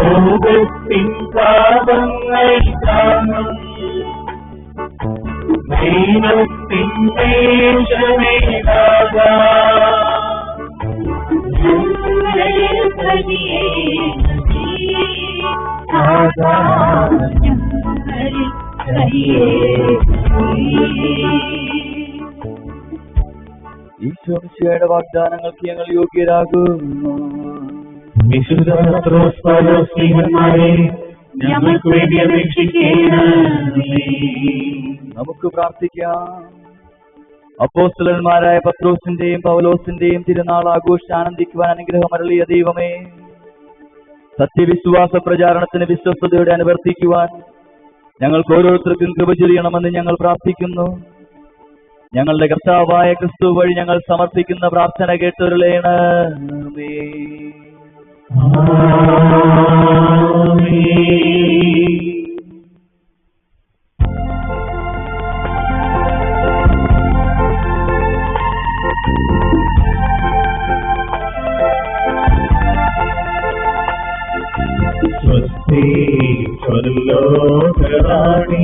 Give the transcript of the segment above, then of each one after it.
ലോകത്തിൻ പാപങ്ങൾ കാണും. ദൈവത്തിൻ ദേശമേതാകാ ഈശോമിശിയുടെ വാഗ്ദാനങ്ങൾക്ക് ഞങ്ങൾ യോഗ്യരാകുന്നു. വിശുദ്ധ സ്നേഹന്മാരെ ഞങ്ങൾക്ക് വേണ്ടി അപേക്ഷിക്കണമേ. നമുക്ക് പ്രാർത്ഥിക്കാം. അപ്പോസ്തലന്മാരായ പത്രോസിന്റെയും പൗലോസിന്റെയും തിരുനാൾ ആഘോഷിച്ച് ആനന്ദിക്കുവാൻ അനുഗ്രഹം അരളിയ ദൈവമേ സത്യവിശ്വാസ പ്രചാരണത്തിന് വിശ്വസ്തയോടെ അനുവർത്തിക്കുവാൻ ഞങ്ങൾക്ക് ഓരോരുത്തർക്കും കൃപ ചൊരിയണമെന്ന് ഞങ്ങൾ പ്രാർത്ഥിക്കുന്നു. ഞങ്ങളുടെ കർത്താവായ ക്രിസ്തു വഴി ഞങ്ങൾ സമർപ്പിക്കുന്ന പ്രാർത്ഥന കേട്ടൊരുളേണമേ സ്വസ്തി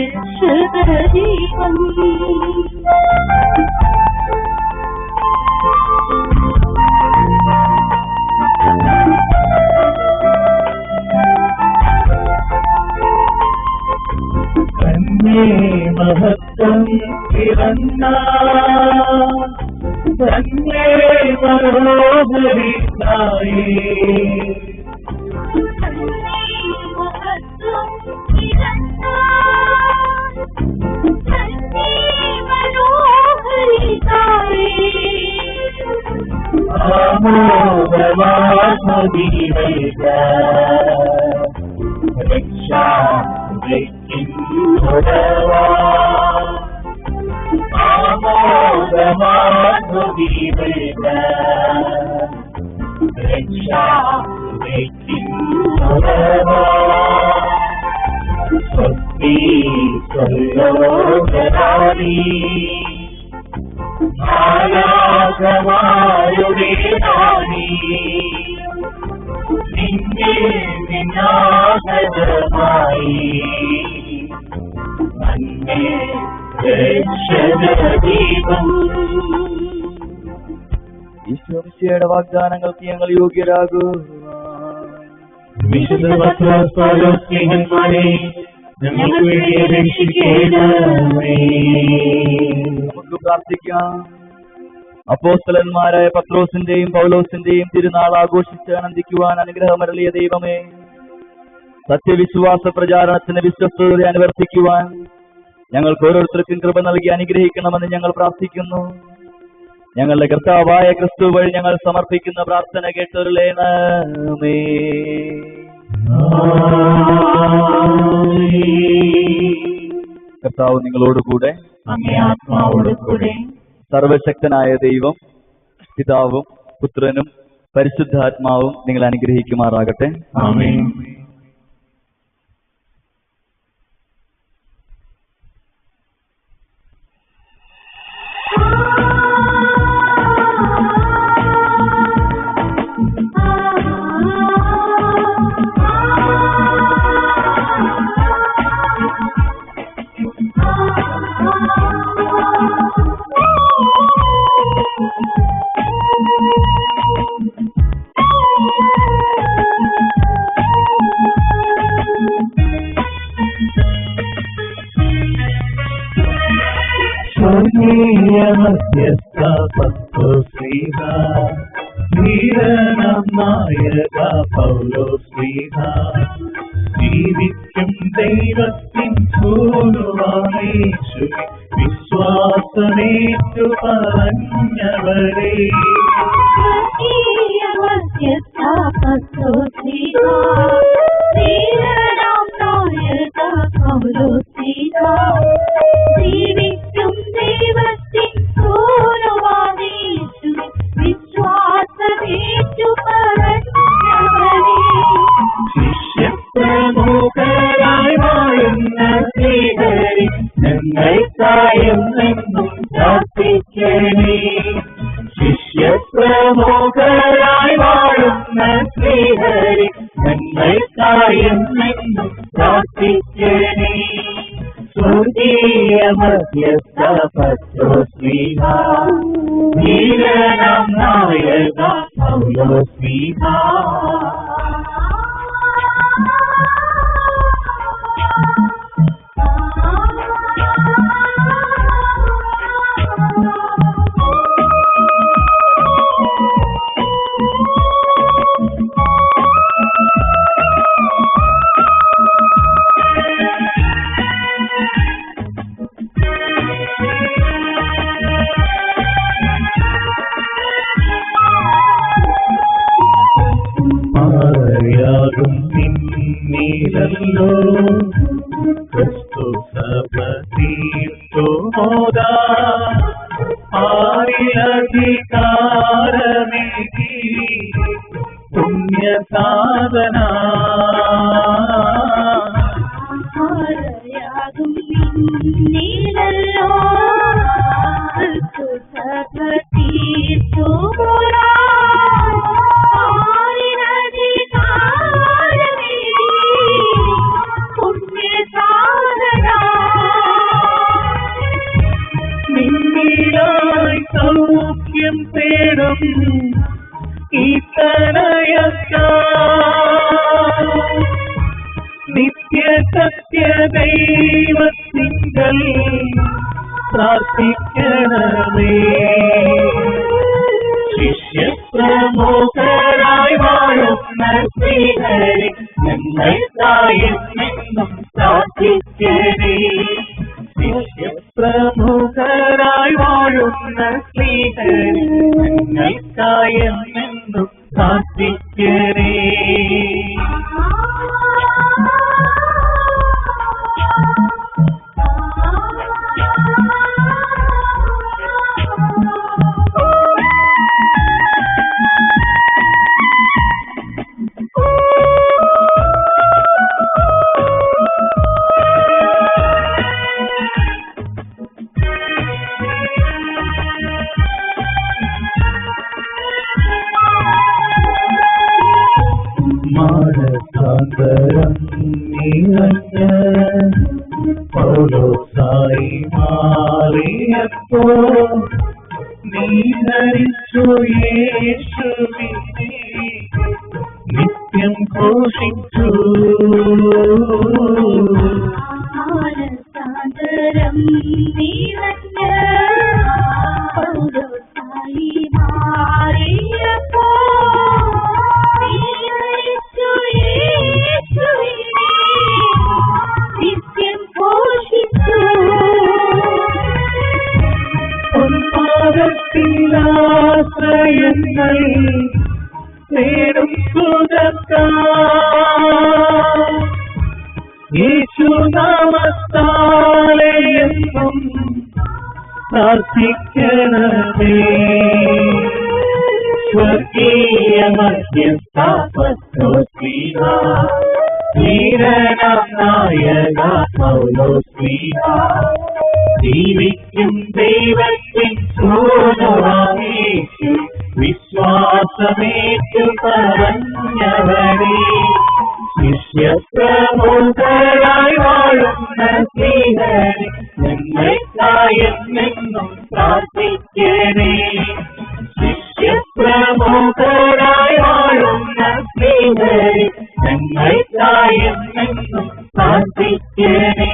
రక్షకదీపం మహత్వం కిరణ్ణా ధన్యే మనోహరి సాయి भूतवासुदिवैष रक्षा मृत्युवा आमोदवासुदिवैष रक्षा मृत्युवा स्वस्ति स्वर्गो जनानि आयासवा ഈശോമിശിയുടെ വാഗ്ദാനങ്ങൾക്ക് ഞങ്ങൾ വിശുദ്ധ വേണ്ടി നമുക്ക് പ്രാർത്ഥിക്കാം. അപ്പോസ്തലന്മാരായ പത്രോസിന്റെയും പൗലോസിന്റെയും തിരുനാൾ ആഘോഷിച്ച് ആനന്ദിക്കുവാൻ അനുഗ്രഹമരളിയ ദൈവമേ. സത്യവിശ്വാസ പ്രചാരണത്തിന് വിശ്വസ്തയോടെ അനുവർത്തിക്കുവാൻ ഞങ്ങൾക്ക് ഓരോരുത്തർക്കും കൃപ നൽകി അനുഗ്രഹിക്കണമെന്ന് ഞങ്ങൾ പ്രാർത്ഥിക്കുന്നു. ഞങ്ങളുടെ കർത്താവായ ക്രിസ്തു വഴി ഞങ്ങൾ സമർപ്പിക്കുന്ന പ്രാർത്ഥന കേട്ടൊരുളേണമേ കർത്താവ് നിങ്ങളോടുകൂടെ സർവശക്തനായ ദൈവം പിതാവും പുത്രനും പരിശുദ്ധാത്മാവും നിങ്ങൾ അനുഗ്രഹിക്കുമാറാകട്ടെ. സ്വർഗീയ മധ്യസ്ഥ പത്തു ശ്രീഹ ധീരനം നായക പൗലോസ് ശ്രീഹ ജീവിക്കും ദൈവത്തിൻ സൂനുവായേശു വിശ്വാസമേറ്റു പറഞ്ഞവരെ ശ്രീഹരി ഞങ്ങൾക്കായും നിന്നും പ്രാർത്ഥിക്കണേ സ്വർഗീയ മധ്യസ്ഥ अधिकारमिति पुण्यसाधना നിത്യ സത്യ ദൈവത്തിങ്കൽ പ്രാർത്ഥിക്കണമേ. ശിഷ്യപ്രമുഖരായി വാഴുന്ന ശ്രീഹരി ഞങ്ങൾക്കായി നിന്നും പ്രാർത്ഥിക്കണേ ശിഷ്യപ്രമുഖരായി വാഴുന്ന ശ്രീഹരി ഞങ്ങൾക്കായി നീങ്ങ പൗലോസായി മാറിയപ്പോ നീ ധരിച്ചു യേശുവിനെ നിത്യം ഘോഷിച്ചു സാദരം പൊൻപാദത്തിലാശ്രയങ്ങൾ നേടും സുഖത്ത യേശുനാമത്താലെ എന്നും പ്രാർത്ഥിക്കണമേ സ്വർഗീയ മധ്യസ്ഥാപത്തോ ശ്രീഹ ധീരനാം നായക പൗലോ ശിഷ്യത്വമുതലായി വാഴുന്ന സ്ത്രീകളെ ഞങ്ങൾക്കായെന്നും പ്രാർത്ഥിക്കണേ. ശിഷ്യപ്രമുഖരായി വാഴുന്ന സ്ത്രീകളെ ഞങ്ങൾക്കായെന്നും പ്രാർത്ഥിക്കണേ.